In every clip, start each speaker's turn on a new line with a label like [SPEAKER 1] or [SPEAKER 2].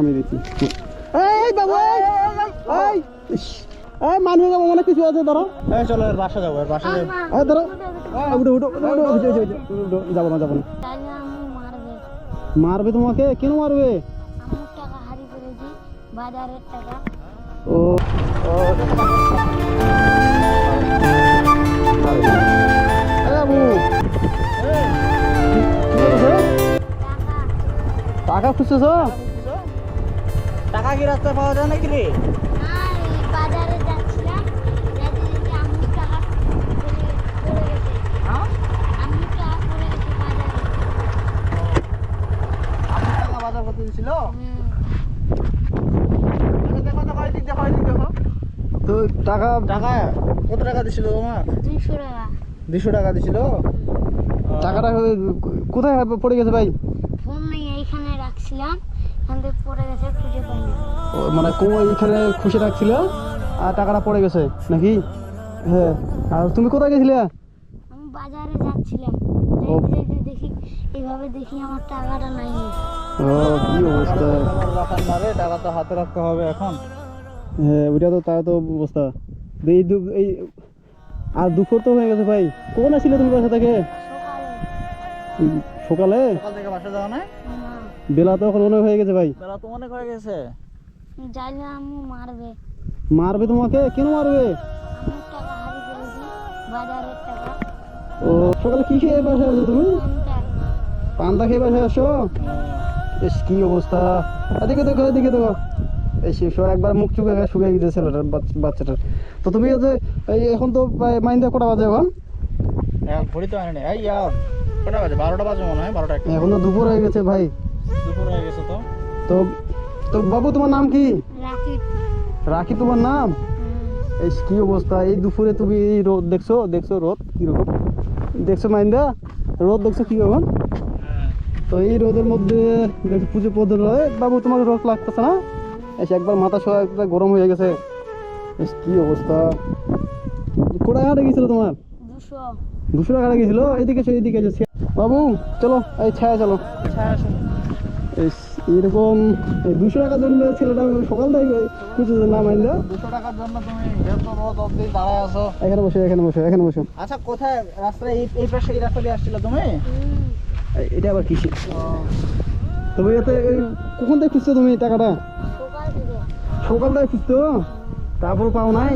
[SPEAKER 1] আমি দেখি। এই বাবু এই এই মানুষ যাব মনে কিছু আছে ধরো।
[SPEAKER 2] এই চলো এর বাসা যাব এর বাসা যাব।
[SPEAKER 1] এই ধরো। এই, উঠো উঠো যাব না যাব না।
[SPEAKER 3] মারবে
[SPEAKER 1] তোমাকে? কেন মারবে?
[SPEAKER 3] বাজারের টাকা
[SPEAKER 1] ও
[SPEAKER 3] টাকা
[SPEAKER 1] খুঁজতেছো?
[SPEAKER 2] টাকা কি রাস্তায় পাওয়া যায় নাকি রে
[SPEAKER 3] টাকা
[SPEAKER 2] হ্যাঁ
[SPEAKER 3] টাকা
[SPEAKER 1] তো
[SPEAKER 2] কত টাকা দিছিল তোমার
[SPEAKER 3] দুইশো টাকা
[SPEAKER 2] দুশো টাকা দিছিল
[SPEAKER 1] টাকাটা কোথায় পড়ে গেছে ভাই
[SPEAKER 3] ফোন নেই এইখানে রাখছিলাম
[SPEAKER 1] মানে এখানে খুশি রাখছিল আর টাকাটা পড়ে গেছে নাকি? হ্যাঁ আর তুমি কোথায় গেছিলে?
[SPEAKER 3] আমি বাজারে যাচ্ছিলাম।
[SPEAKER 1] ও।
[SPEAKER 3] দেখতে দেখতে দেখি এইভাবে দেখি আমার টাকাটা নাই।
[SPEAKER 1] ও কি অবস্থা?
[SPEAKER 2] রাখার টাকা তো হাতে রাখতে হবে এখন
[SPEAKER 1] হ্যাঁ ওইটা তো তার তো অবস্থা। এই দু- এই আর দুপুর তো হয়ে গেছে ভাই। কোন তুমি বাসা থেকে?
[SPEAKER 3] সকালে।
[SPEAKER 1] সকাল?
[SPEAKER 2] থেকে বাসা যাওয়া
[SPEAKER 3] না
[SPEAKER 1] বেলা তো এখন অনেক হয়ে গেছে ভাই।
[SPEAKER 2] বেলা তো অনেক হয়ে গেছে।
[SPEAKER 3] আম্মু মারবে।
[SPEAKER 1] মারবে তোমাকে? কেন মারবে?
[SPEAKER 3] আম্মুর টাকা হারিয়ে ফেলেছি বাজারের টাকা।
[SPEAKER 1] ও সকালে কি খেয়ে বাসায় আসো তুমি? পান্তা খেয়ে বাসায় আসো। এস কি অবস্থা। এদিকে দেখো এদিকে দেখো। এই শিশু একবার মুখ চুকে শুকিয়ে গেছে ছেলেটার বাচ্চাটার তো তুমি এই এখন তো মাইন্দা কটা বাজে এখন?
[SPEAKER 2] এখন ঘড়ি তো আনে এই ইয়ার কটা বাজে? বারোটা বাজে মনে হয় বারোটা
[SPEAKER 1] এখন তো দুপুর হয়ে গেছে ভাই।
[SPEAKER 2] দুপুর হয়ে গেছে তো।
[SPEAKER 1] তো তো বাবু তোমার নাম কি?
[SPEAKER 3] রাখি
[SPEAKER 1] তোমার নাম? এই কি অবস্থা? এই দুপুরে তুমি এই রোদ দেখছ? দেখছ রোদ? কীরকম দেখছ মাইন্দা? রোদ দেখছ কি রকম? তো এই রোদের মধ্যে দেখছ পুজো পদ বাবু তোমার রোদ লাগতেছে না? এসে একবার মাথা সহ একবার গরম হয়ে গেছে। এস কি অবস্থা? কোটা ঘাটে গেছিল তোমার?
[SPEAKER 3] দুশো।
[SPEAKER 1] দুশো টাকা গেছিল? এদিকে এসো এদিকে এসো। বাবু চলো এই ছায়া চলো।
[SPEAKER 2] ছায়া
[SPEAKER 1] এরকম দুশো টাকার জন্য ছেলেটা সকাল থেকে কিছু না মাইন্দা
[SPEAKER 2] দুশো টাকার জন্য তুমি এত রোদ অব্দি দাঁড়ায় আছো।
[SPEAKER 1] এখানে বসে এখানে বসে এখানে বসে।
[SPEAKER 2] আচ্ছা কোথায়? রাস্তায় এই পাশে এই রাস্তা দিয়ে আসছিল তুমি?
[SPEAKER 1] এটা আবার কিসে তবে এতে কখন থেকে খুঁজছো তুমি টাকাটা?
[SPEAKER 3] সকাল থেকে
[SPEAKER 1] খুঁজছো? তারপর পাও নাই?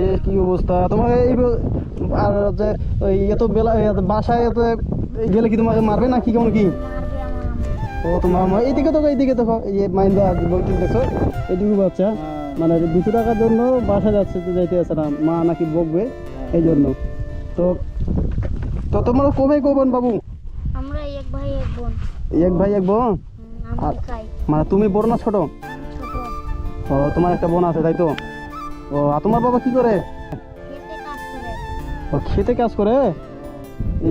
[SPEAKER 1] এ কি অবস্থা? তোমাকে এই আর যে এত বেলা বাসায় এত গেলে কি তোমাকে মারবে না কি কেমন কি? ও তোমার মা- এইদিকে দেখো এইদিকে দেখো এই যে মাইন্দা বলতে দেখছ এইটুকু বাচ্চা মানে দুশো টাকার জন্য বাসা যাচ্ছে তো যাইতে আছে না মা নাকি বকবে এই জন্য। তো তো তোমার কবে কবেন বাবু?
[SPEAKER 3] আমরা এক ভাই এক বোন।
[SPEAKER 1] এক ভাই এক বোন? আর- মানে তুমি বড় না ছোট?
[SPEAKER 3] ছোট।
[SPEAKER 1] ও তোমার একটা বোন আছে তাই তো? ও আর তোমার বাবা কি করে?
[SPEAKER 3] খেতে কাজ করে।
[SPEAKER 1] ও খেতে কাজ করে?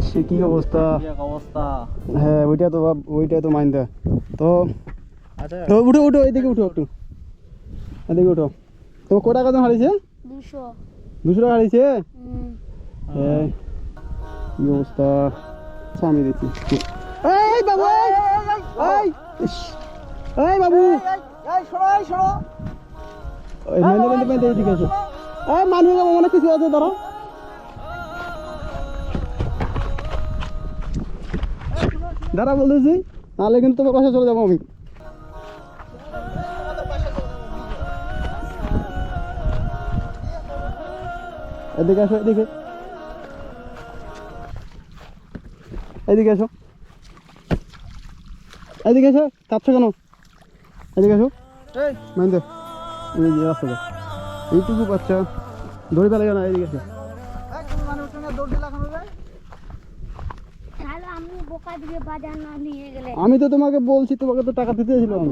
[SPEAKER 1] সে কি অবস্থা?
[SPEAKER 2] অবস্থা।
[SPEAKER 1] হ্যাঁ ওইটা তো ওইটাই তো মাইন্দা। তো
[SPEAKER 2] আচ্ছা।
[SPEAKER 1] তো উঠো উঠো এদিকে উঠো একটু। এদিকে উঠো। তো কত টাকা দাম হারিয়েছে?
[SPEAKER 3] দুশো।
[SPEAKER 1] দুশো টাকা হারিয়েছে? হ্যাঁ। কি অবস্থা? আমি দেখছি। এই বাবু এই এই বাবু।
[SPEAKER 2] এই শোনো এই শোনো
[SPEAKER 1] এই মাইন্দা মাইন্দা মাইন্দা এদিকে এসো। এই মানুষ মনে কিছু আছে ধরো দাঁড়া বলতেছি নাহলে কিন্তু তোমার পাশে চলে যাব আমি। এদিকে আসো এদিকে। এদিকে এসো এদিকে এসো কাঁদছো কেন? এদিকে
[SPEAKER 2] এই।
[SPEAKER 1] মাইন্দে এই যে রাস্তা এইটুকু বাচ্চা। দড়ি পেলে না এদিকে
[SPEAKER 2] তুমি মানে দৌড় দিলা কেন
[SPEAKER 3] তাহলে আমি বোকা দিয়ে বাজার না নিয়ে গেলে।
[SPEAKER 1] আমি তো তোমাকে বলছি তোমাকে তো টাকা দিতে ছিল আমি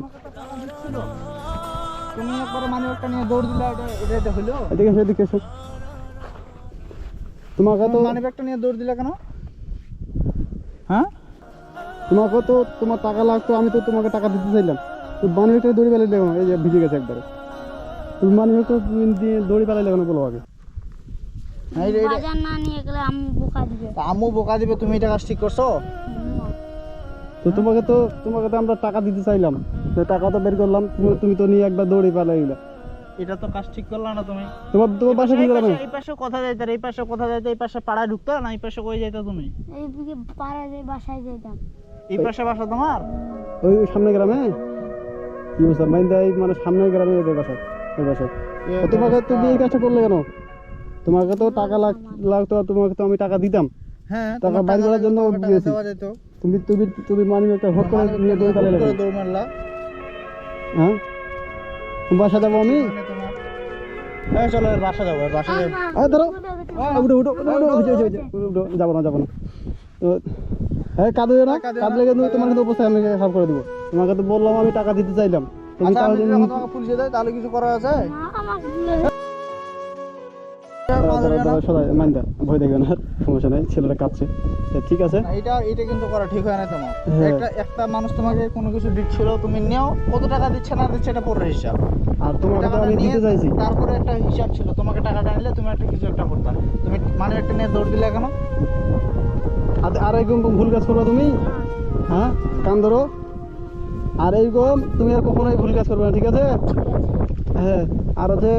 [SPEAKER 2] তুমি একবার মানে একটা নিয়ে দৌড় দিলা এটা এটা এটা হলো
[SPEAKER 1] এদিকে এদিকে এসো। তোমাকে তো
[SPEAKER 2] মানি ব্যাগটা নিয়ে দৌড় দিলা কেন? হ্যাঁ?
[SPEAKER 1] তোমাকে তো তোমার টাকা লাগতো আমি তো তোমাকে টাকা দিতে চাইলাম। তো মানি ব্যাগটা দড়ি পেলে দেখো এই যে ভিজে গেছে একবারে। তুমি মানি ব্যাগটা দিয়ে দড়ি পেলে কেন বলো আগে।
[SPEAKER 3] বাজার না নিয়ে গেলে আমি বোকা দিবে।
[SPEAKER 2] আম্মু বোকা দিবে তুমি এটা কাজ ঠিক করছ?
[SPEAKER 1] তো তোমাকে তো তোমাকে তো আমরা টাকা দিতে চাইলাম। তো টাকা তো বের করলাম তুমি- তুমি তো নিয়ে একবার দৌড়ে
[SPEAKER 2] এটা তো কাজ ঠিক করলা না তুমি।
[SPEAKER 1] তোমার তোমার বাসা কি
[SPEAKER 2] এই পাশে- এই পাশে কোথা যাইতে এই পাশে কোথা যাইতে এই পাশে পাড়ায় ঢুকতো না এই পাশে কই যাইতো তুমি?
[SPEAKER 3] বাসায়
[SPEAKER 2] এই পাশে বাসা তোমার?
[SPEAKER 1] ওই ওই সামনে গ্রামে? কি এই মানে সামনের গ্রামে এদের বাসা এই বাসা তোমাকে তুমি এই কাজটা করলে কেন? তোমাকে তো টাকা লাগতো তোমাকে তো আমি টাকা দিতাম
[SPEAKER 2] হ্যাঁ
[SPEAKER 1] টাকা
[SPEAKER 2] তোমার
[SPEAKER 1] বাইর করার জন্য
[SPEAKER 2] টাকা
[SPEAKER 1] দিয়েছি।
[SPEAKER 2] দেওয়া যেত
[SPEAKER 1] তুমি তুমি তুমি মানি একটা ভোট করে নিয়ে দৌড়ে
[SPEAKER 2] হুট দৌড় মারলা
[SPEAKER 1] হ্যাঁ তুমি বাসা যাব আমি
[SPEAKER 2] মানে এই চলো বাসা যাব বাসা যাব
[SPEAKER 1] আরে ধরো আ, উঠো উঠো উঠো উঠো উঠো, উঠো, উঠো, উঠো, যাব না যাব না তো হ্যাঁ কাঁদবে না কাঁদলে কিন্তু তোমার কিন্তু অবশ্যই আমি খারাপ করে দেবো তোমাকে তো বললাম আমি টাকা দিতে চাইলাম তুমি
[SPEAKER 2] আচ্ছা
[SPEAKER 1] তাহলে
[SPEAKER 2] তোমাকে পুলিশে দেয় তাহলে কিছু করা আছে
[SPEAKER 1] সবাই মাইন্দা ভয় দেখবে না সমস্যা নাই ছেলেটা কাঁদছে। ঠিক আছে।
[SPEAKER 2] এটা এটা কিন্তু করা ঠিক হয় না তোমার।
[SPEAKER 1] হ্যাঁ।
[SPEAKER 2] একটা একটা মানুষ তোমাকে কোনো কিছু দিচ্ছিল তুমি নেও কত টাকা দিচ্ছে না দিচ্ছে এটা পরের হিসাব।
[SPEAKER 1] আর তোমাকে তো আমি দিতে চাইছি।
[SPEAKER 2] তারপরে একটা হিসাব ছিল তোমাকে টাকাটা নিলে তুমি একটা কিছু একটা করতে তুমি মানে একটা নিয়ে দৌড় দিলে কেন?
[SPEAKER 1] আর আর এরকম ভুল কাজ করবে তুমি? হ্যাঁ? কান ধরো। আর এইরকম তুমি আর কখনোই ভুল কাজ করবে না ঠিক আছে? হ্যাঁ। আর হচ্ছে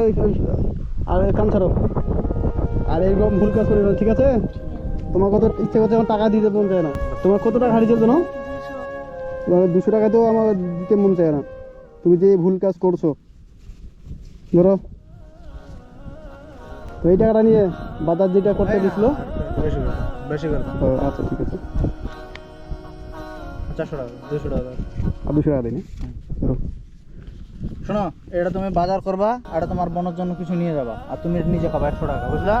[SPEAKER 1] আর কান ছাড়ো। আর এইরকম ভুল কাজ করবে না ঠিক আছে? তোমার কত ইচ্ছে করছে আমার টাকা দিতে মন চায় না। তোমার কত টাকা হারিয়ে চলছো না দুশো টাকা তো আমার দিতে মন চায় না। তুমি যে ভুল কাজ করছ ধরো। তো এই টাকাটা নিয়ে বাজার যেটা করতে দিছিল
[SPEAKER 2] বেশি করে করে।
[SPEAKER 1] আচ্ছা ঠিক আছে।
[SPEAKER 2] চারশো টাকা দুশো টাকা।
[SPEAKER 1] আর দুশো টাকা দিই
[SPEAKER 2] শোনো এটা তুমি বাজার করবা আর এটা তোমার বোনের জন্য কিছু নিয়ে যাবা আর তুমি নিজে খাবা একশো টাকা বুঝলা?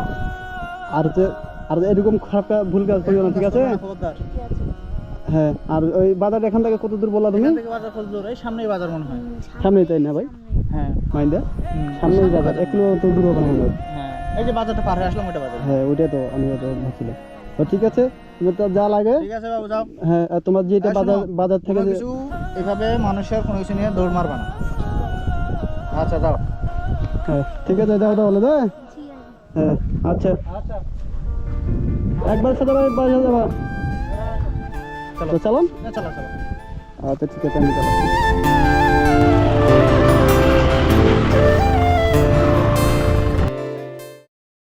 [SPEAKER 1] আর আর এরকম খারাপ ভুল কাজ করিও না ঠিক আছে? হ্যাঁ আর ওই বাজার এখান থেকে কত দূর বললা তুমি?
[SPEAKER 2] বাজার কত দূর? এই সামনেই বাজার মনে হয়।
[SPEAKER 1] সামনেই তাই না ভাই?
[SPEAKER 2] হ্যাঁ।
[SPEAKER 1] মাইন্দা? সামনেই বাজার এক কিলো তো দূর হবে না হ্যাঁ
[SPEAKER 2] এই যে বাজারটা পার হয়ে আসলাম ওটা বাজার।
[SPEAKER 1] হ্যাঁ ওইটাই তো আমি তো ভাবছিলাম। তো ঠিক আছে তোমার যা লাগে।
[SPEAKER 2] ঠিক আছে বাবু যাও।
[SPEAKER 1] হ্যাঁ আর তোমার যেটা বাজার বাজার থেকে
[SPEAKER 2] কিছু এভাবে মানুষের কোনো কিছু নিয়ে দৌড় মারবা না। আচ্ছা যাও
[SPEAKER 1] হ্যাঁ ঠিক আছে যাও তাহলে
[SPEAKER 3] দে
[SPEAKER 1] হ্যাঁ আচ্ছা।
[SPEAKER 2] আচ্ছা।
[SPEAKER 1] একবার সাথে বাসা যাবা
[SPEAKER 2] চলো।
[SPEAKER 1] তো চালান
[SPEAKER 2] চলো চলো।
[SPEAKER 1] আচ্ছা ঠিক আছে আমি চালাচ্ছি